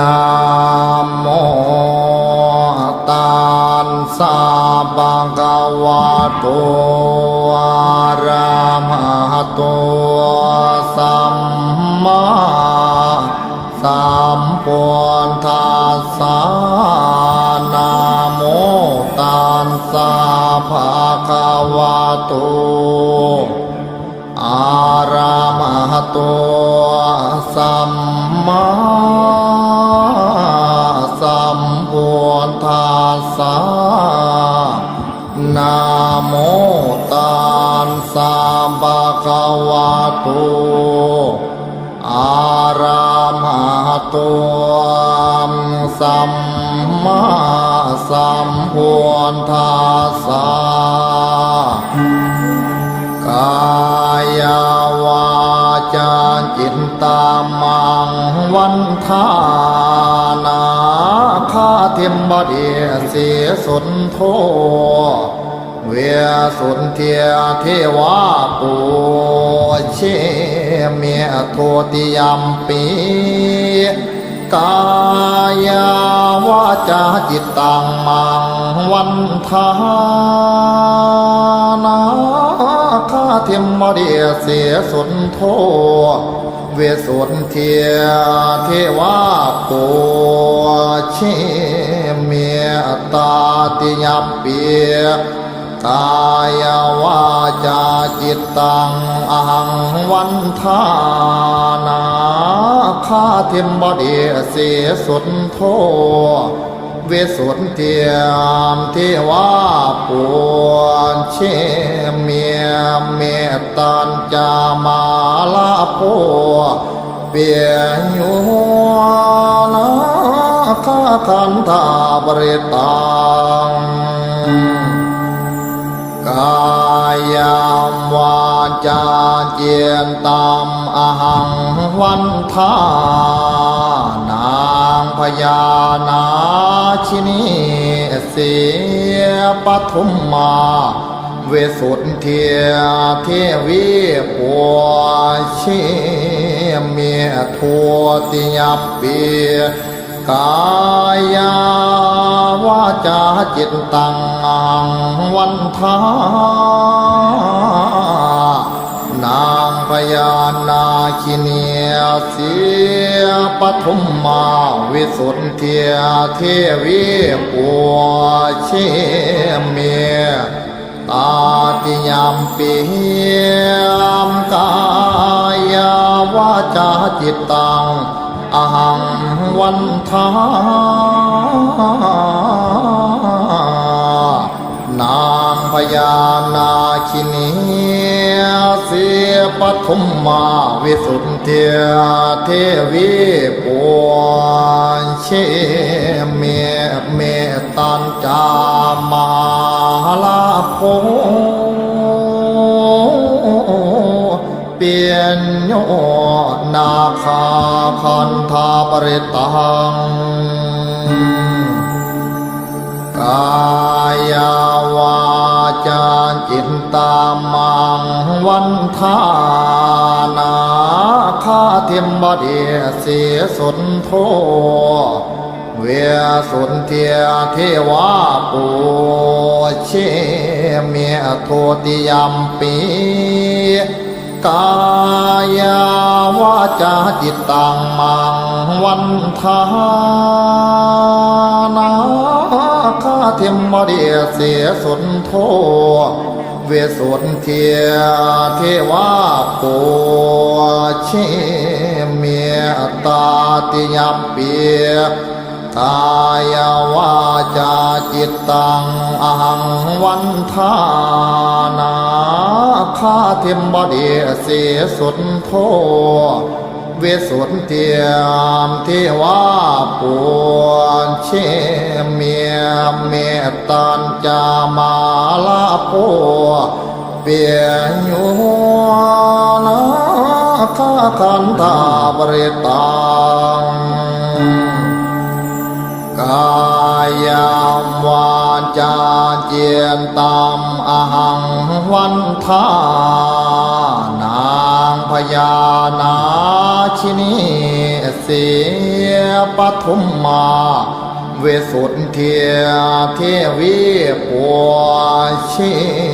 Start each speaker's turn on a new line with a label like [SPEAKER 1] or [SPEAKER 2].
[SPEAKER 1] นะโมตัสสะภะคะวะโตอะระหะโตสัมมาสัมพุทธัสสะนะโมตัสสะภะคะวะโตอาระมหะโตสัมมา สสะนะโมตัสสะภะคะวะโตอาระมหะโตสัมมาสัมพุทธัสสะกายวาจาจิตตามังวันทานา ข้าเทมบดีเสียสนโท เวียสุนเทียเทวาปูเชเมียโทติยมปีกายาวาจาจิตตังมังวันทา คาเทียมมเดียเสียสนโท เวสุนเทียเทวาปูเชเมียตาติยมเปียกายวาจาจิตตังอหังวันทานาคาเทมบดีเสียสุนโท เวสุนเทียมเทวาปวนเชเมียเม ตันจามาลาโพเปียยุนาคาคันธาบริตังกายามวาจาเจียนตามอหังวันทานางพญานาชินีเสียปทุมมา เวสุนเทียเทวีปัวเชเมียทัวติยปเปีกายาวาจาจิตตังวันทานางพญานาคิเนียเสียปทุมมาวิสุทธิเทียเทวีปัวเชเมีย ตาติยามปียมกายาวาจาจิตตังอหังวันทานางพญานาคินีเสียปทุมมาวิสุทธิเทวีปวนเชเมเมตันจามาลา โพเปลี่ยนโยนาคาคันธาปริตังกายาวาจาจิตตามังวันทานาคาเทมบดีเสียสนโทเวสุนเทียเทวาปูเช เมียโทติยมปีกายาวาจาจิตตังมังวันทานาคาเทมมเดียเสียสุนโทเวสุนเทียเทวาปูเชเมียตาติยมเปีย กายวาจาจิตตังอหังวันทานาคาเทมบดีเสสุนโทเวสุนเทียมเทวาปวนเชเมียเมตตันจามาลาโพเปียยุนาคาคันธาบริตัง กายามวาจาเจียนตามอหังวันทานางพญานาชินีเสียปฐุมมาเวสุทธิเทวีปัวชี